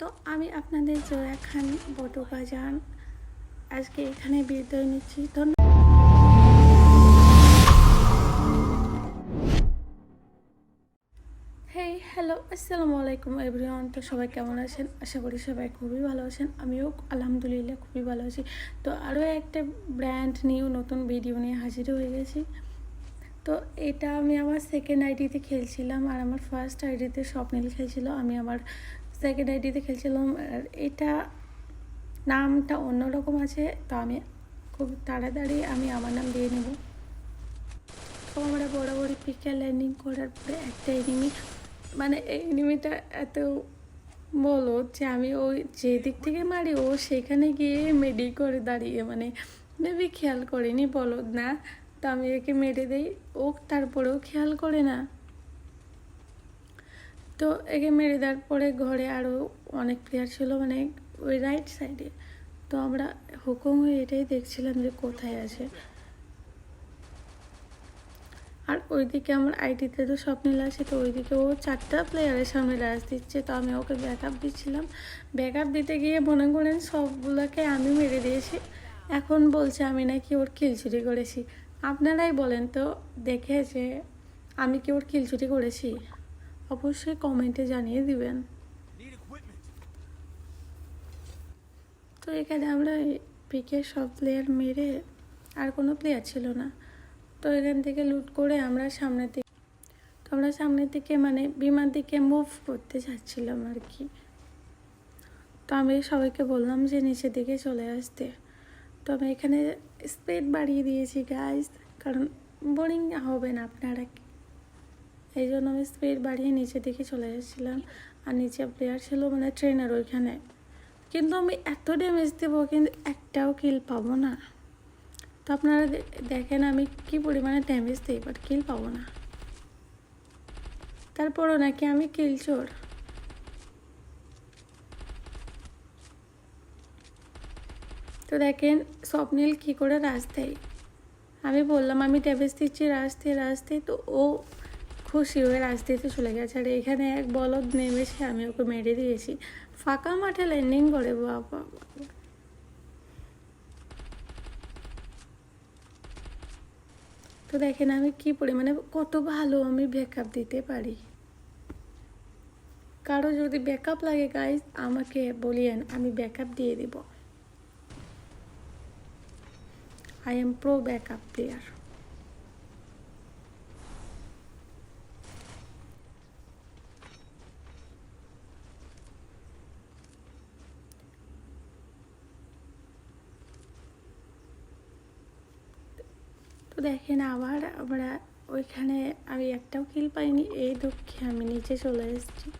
তো আমি আপনাদের জয়া খান বটুকা যান আজকে এখানে বিদায় নিচ্ছি। ধন্যবাদ হ্যালো আসসালামু আলাইকুম এভরিওয়ান তো সবাই কেমন আছেন? আশা করি সবাই খুবই ভালো আছেন। আমিও আলহামদুলিল্লাহ খুবই ভালো আছি। তো আরও একটা ব্র্যান্ড নিউ, নতুন ভিডিও নিয়ে হাজির হয়ে গেছি। তো এটা আমি আমার সেকেন্ড আইডিতে খেলছিলাম আর আমার ফার্স্ট আইডিতে স্বপ্নিল খেলছিল। আমি আমার সেকেন্ড আইডিতে খেলছিলাম, আর এটা নামটা অন্যরকম আছে, তো আমি খুব তাড়াতাড়ি আমি আমার নাম দিয়ে নেব। তো আমরা বরাবরই পিকে ল্যান্ডিং করার পরে একটা এনিমি মানে এই এনিমিটা এত বলো যে আমি ওই যে দিক থেকে মারি, ও সেখানে গিয়ে মেডি করে দাঁড়িয়ে মানে মেবি খেয়াল করিনি বলো না, তো আমি একে মেরে দেই, ও তারপরেও খেয়াল করে না। তো একে মেরে দেওয়ার পরে ঘরে আরও অনেক প্লেয়ার ছিল মানে ওই রাইট সাইডে তো আমরা হুকুম হয়ে এটাই দেখছিলাম যে কোথায় আছে। আর ওইদিকে আমার আইটিতে তো স্বপ্নিল আছে, তো ওইদিকে ও চারটা প্লেয়ারের সামনে রাজ দিচ্ছে, তো আমি ওকে ব্যাক আপ দিচ্ছিলাম। ব্যাক আপ দিতে গিয়ে মনে করেন সবগুলোকে আমি মেরে দিয়েছি। এখন বলছে আমি নাকি ওর কিল চুরি করেছি। আপনারাই বলেন তো দেখে যে আমি কি ওর কিল চুরি করেছি? অবশ্যই কমেন্টে জানিয়ে দিবেন। তো এখানে আমরা পিকে সব প্লেয়ার মেরে আর কোনো প্লেয়ার ছিল না। তো এখান থেকে লুট করে আমরা সামনের দিকে তো আমরা সামনের দিকে মানে বিমান দিকে মুভ করতে যাচ্ছিলাম আর কি। তো আমি সবাইকে বললাম যে নিচের দিকে চলে আসতে। তো আমি এখানে স্পিড বাড়িয়ে দিয়েছি গাইস কারণ বোরিং হবে না আপনারা এই জন্য আমি স্পিড বাড়িয়ে নিচের দিকে চলে যাচ্ছিলাম আর নিচে প্লেয়ার ছিল মানে ট্রেনার ওইখানে। কিন্তু আমি এত ড্যামেজ দেবো, কিন্তু একটাও কিল পাবো না। তো আপনারা দেখেন আমি কি পরিমাণে ড্যামেজ দিই বাট কিল পাবো না। তারপরও নাকি আমি কিল চোর। তো দেখেন, স্বপ্নিল কী করে রাস্তায় আমি বললাম, আমি ড্যামেজ দিচ্ছি রাস্তায় রাস্তায় তো ও খুশি হয়ে রাস্তাতে চলে গেছে। আর এখানে এক বলদ নেমেছে, আমি ওকে মেরে দিয়েছি। ফাঁকা মাঠে ল্যান্ডিং করে, বাবা। তো দেখেন আমি কি পড়ি পরিমাণে কত ভালো আমি ব্যাকআপ দিতে পারি। কারও যদি ব্যাকআপ লাগে গাইজ আমাকে বলিয়েন, আমি ব্যাকআপ দিয়ে দিব। I am pro backup player দেখেন আবার আমরা ওইখানে আমি একটাও কিল পাইনি। এই দুঃখে আমি নিচে চলে এসেছি।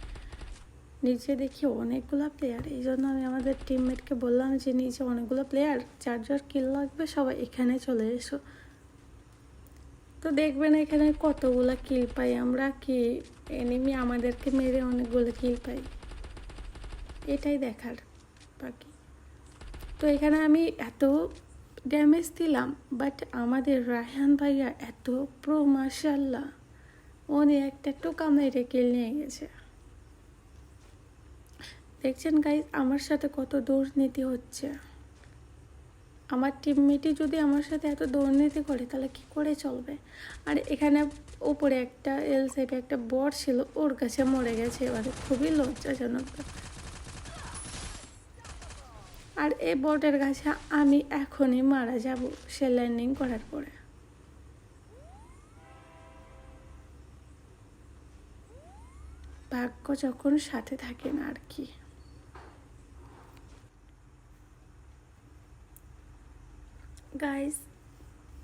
নিচে দেখি অনেকগুলো প্লেয়ার এই জন্য আমি আমাদের টিমমেটকে বললাম যে, নিচে অনেকগুলো প্লেয়ার যার কিল লাগবে, সবাই এখানে চলে এসো। তো দেখবেন এখানে কতগুলো কিল পাই। আমরা কি এনিমি আমাদেরকে মেরে অনেকগুলো কিল পাই? এটাই দেখার বাকি। তো এখানে আমি এত ড্যামেজ দিলাম বাট আমাদের রায়হান ভাইয়া এত প্রো মার্শাল্লাহ উনি একটা টোকা মেরে কিল নিয়ে গেছে। দেখছেন গাইজ আমার সাথে কত দুর্নীতি হচ্ছে। আমার টিমমেটই যদি আমার সাথে এত দুর্নীতি করে, তাহলে কি করে চলবে? আর এখানে উপরে একটা এল সাইডে একটা বর ছিল, ওর কাছে মরে গেছে, এবারে খুবই লজ্জাজনক ব্যাপার। আর এই বটের কাছে আমি এখনই মারা যাব, সে ল্যান্ডিং করার পরে। ভাগ্য যখন সাথে থাকে না আর কি। গাইস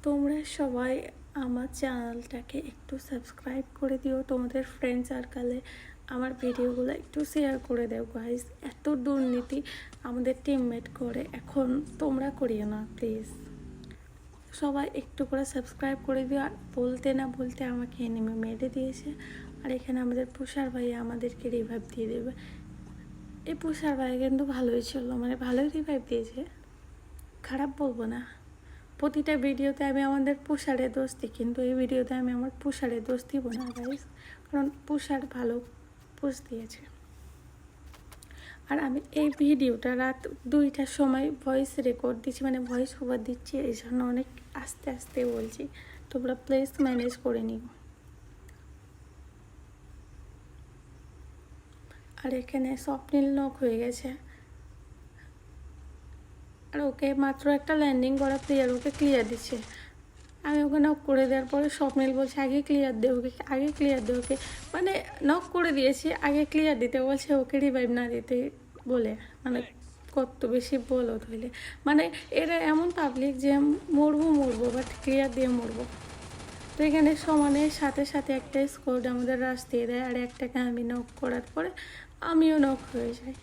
তোমরা সবাই আমার চ্যানেলটাকে একটু সাবস্ক্রাইব করে দিও। তোমাদের ফ্রেন্ড সার্কেলে আমার ভিডিওগুলো একটু শেয়ার করে দাও গাইস এত দুর্নীতি আমাদের টিমমেট করে, এখন তোমরা করিও না প্লিজ সবাই একটু করে সাবস্ক্রাইব করে দিও, আর বলতে না বলতে আমাকে এনিমে মেরে দিয়েছে। আর এখানে আমাদের পুষার ভাই আমাদেরকে রিভাইভ দিয়ে দেবে। এই পুষার ভাই কিন্তু ভালোই ছিল মানে ভালোই রিভাইভ দিয়েছে। খারাপ বলব না। প্রতিটা ভিডিওতে আমি আমাদের পুষারে দোষ দিই, কিন্তু এই ভিডিওতে আমি আমার পুষারে দোষ দিব না গাইস কারণ পুষার ভালো পুষ দিয়েছে। আর আমি এই ভিডিওটা রাত দুইটার সময় ভয়েস রেকর্ড দিচ্ছি মানে ভয়েস ওভার দিচ্ছি, এই জন্য অনেক আস্তে আস্তে বলছি। তোমরা প্লেস ম্যানেজ করে নিও। আর এখানে স্বপ্নিল নখ হয়ে গেছে। আর ওকে মাত্র একটা ল্যান্ডিং করা প্লেয়ার ওকে ক্লিয়ার দিচ্ছে। ওকে নক করে দেওয়ার পরে স্বপ্নিল বলছে, আগে ক্লিয়ার দে ওকে, আগে ক্লিয়ার দে ওকে। মানে নক করে দিয়েছি, আগে ক্লিয়ার দিতে। বলছে, ওকে রিভাইভ না দিতে বলে। মানে কত বেশি বলো তাহলে মানে এরা এমন পাবলিক যে মরবো মরবো বাট ক্লিয়ার দিয়ে মরবো। তো এখানে সমানের সাথে সাথে একটা স্কোর আমাদের রাস দিয়ে দেয়, আর একটাকে আমি নক করার পরে আমিও নক হয়ে যাই।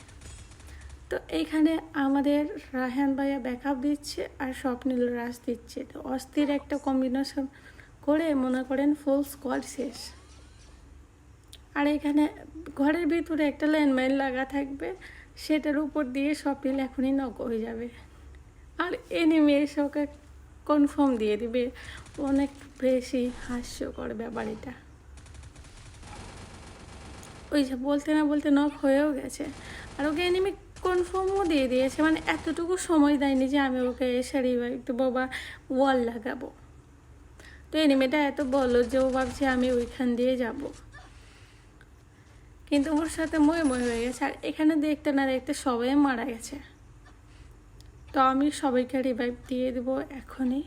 তো এইখানে আমাদের রাহান ভাইয়া ব্যাকআপ দিচ্ছে আর স্বপ্নিল রাস দিচ্ছে। তো অস্থির একটা কম্বিনেশন করে মনে করেন ফুল স্কোয়াড শেষ। আর এখানে ঘরের ভিতরে একটা ল্যান্ডমাইন লাগা থাকবে, সেটার উপর দিয়ে স্বপ্নিল এখনই নক হয়ে যাবে। আর এনিমি ওকে কনফার্ম দিয়ে দিবে। অনেক বেশি হাস্যকর ব্যাপার এটা। ওই যে বলতে না বলতে নক হয়েও গেছে। আর ওকে এনিমি কনফার্মও দিয়ে দিয়েছে। মানে এতটুকু সময় দেয়নি যে আমি ওকে এসে রিভাইভ দেবো বা ওয়াল লাগাবো। তো এনিমিটা এত বলো যে ও ভাবছে আমি ওইখান দিয়ে যাব। কিন্তু ওর সাথে ময় ময় হয়ে গেছে। আর এখানে দেখতে না দেখতে সবাই মারা গেছে। তো আমি সবাইকে রিভাইভ দিয়ে দেবো এখনই।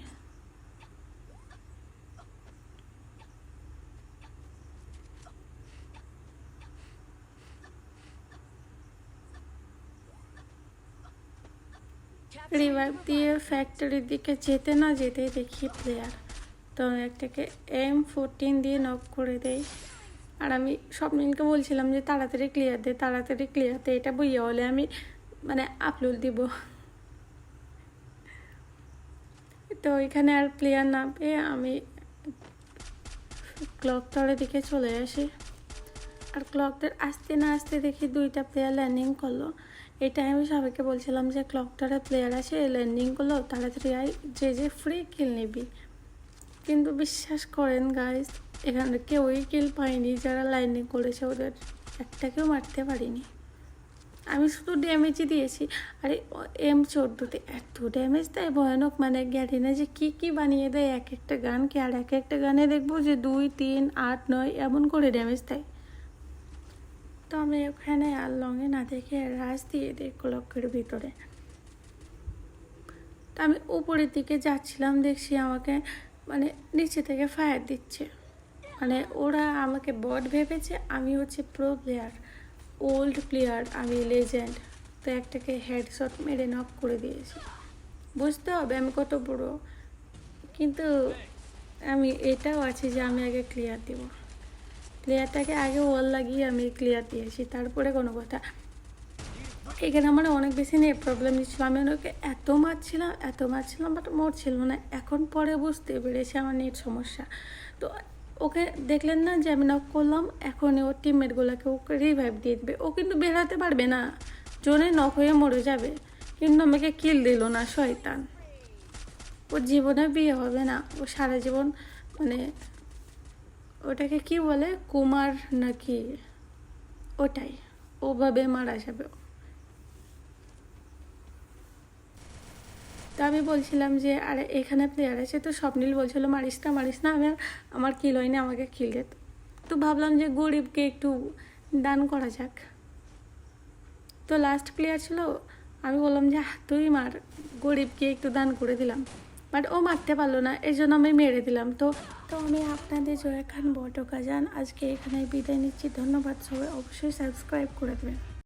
রিভাইভ দিয়ে ফ্যাক্টরির দিকে যেতে না যেতেই দেখি প্লেয়ার তো আমি একটাকে এম ফোরটিন দিয়ে নক করে দেই। আর আমি স্বপ্নিনকে বলছিলাম যে, তাড়াতাড়ি ক্লিয়ার দে, তাড়াতাড়ি ক্লিয়ার দে, এটা বইয়া হলে আমি মানে আপলোড দিব। তো ওইখানে আর প্লেয়ার না পেয়ে আমি ক্লক টাওয়ারের দিকে চলে আসি। আর ক্লকটার আসতে না আসতে দেখি দুইটা প্লেয়ার ল্যান্ডিং করল। এটা আমি সবাইকে বলছিলাম যে ক্লকটারে প্লেয়ার আছে ল্যান্ডিং করল, তাড়াতাড়ি আই যে যে ফ্রি কিল নিবি। কিন্তু বিশ্বাস করেন গাইজ এখানে কেউই কিল পায়নি, যারা ল্যান্ডিং করেছে ওদের, একটাকেও মারতে পারিনি। আমি শুধু ড্যামেজই দিয়েছি। আরে এম চোদ্দোতে এত ড্যামেজ দেয়, ভয়ানক মানে গ্যারি না যে কী কী বানিয়ে দেয়, এক একটা গানকে আর এক একটা গানে দেখব যে দুই, তিন, আট, নয়, এমন করে ড্যামেজ দেয়। তো আমি ওখানে আর লঙে না দেখে রাজ দিয়ে দিই ক্লকের ভিতরে। তো আমি উপরের দিকে যাচ্ছিলাম, দেখছি আমাকে মানে নিচে থেকে ফায়ার দিচ্ছে। মানে ওরা আমাকে বট ভেবেছে, আমি হচ্ছে প্রো প্লেয়ার ওল্ড প্লেয়ার আমি লেজেন্ড তো একটাকে হেডশট মেরে নক করে দিয়েছি। বুঝতে হবে আমি কত বড়। কিন্তু আমি এটাও আছে যে আমি আগে ক্লিয়ার দিব। ক্লিয়ারটাকে আগে ওয়াল লাগিয়ে আমি ক্লিয়ার দিয়েছি তারপরে কোনো কথা। এখানে আমার অনেক বেশি নেট প্রবলেম দিচ্ছিল আমি ওনাকে এত মারছিলাম এত মারছিলাম বাট মরছিল না। এখন পরে বুঝতে পেরেছি আমার নেট সমস্যা। তো ওকে দেখলেন না যে আমি নক করলাম, এখনই ওর টিমমেটগুলোকে ওকে রিভাইভ দিয়ে দেবে। ও কিন্তু বেরাতে পারবে না জোনে নক হয়ে মরে যাবে। কিন্তু আমাকে কিল দিল না শয়তান। ওর জীবনে বিয়ে হবে না, ও সারা জীবন মানে ওটাকে কি বলে? কুমার নাকি? ওটাই। ওভাবে মারা যাবে তো আমি বলছিলাম যে, আরে, এখানে প্লেয়ার আছে, তো স্বপ্নীল বলছিল, মারিস না মারিস না, আমি আমার কিল হয়নি, আমাকে কিল দে। তো ভাবলাম যে গরিবকে একটু দান করা যাক। তো লাস্ট প্লেয়ার ছিল, আমি বললাম যে তুই মার, গরিবকে একটু দান করে দিলাম। বাট ও মারতে পারল না, এই জন্য আমি মেরে দিলাম। তো তো আমি আপনাদের জয়া খান বটকা যান আজকে এখানে বিদায় নিচ্ছি। ধন্যবাদ সবাই, অবশ্যই সাবস্ক্রাইব করে দেবেন।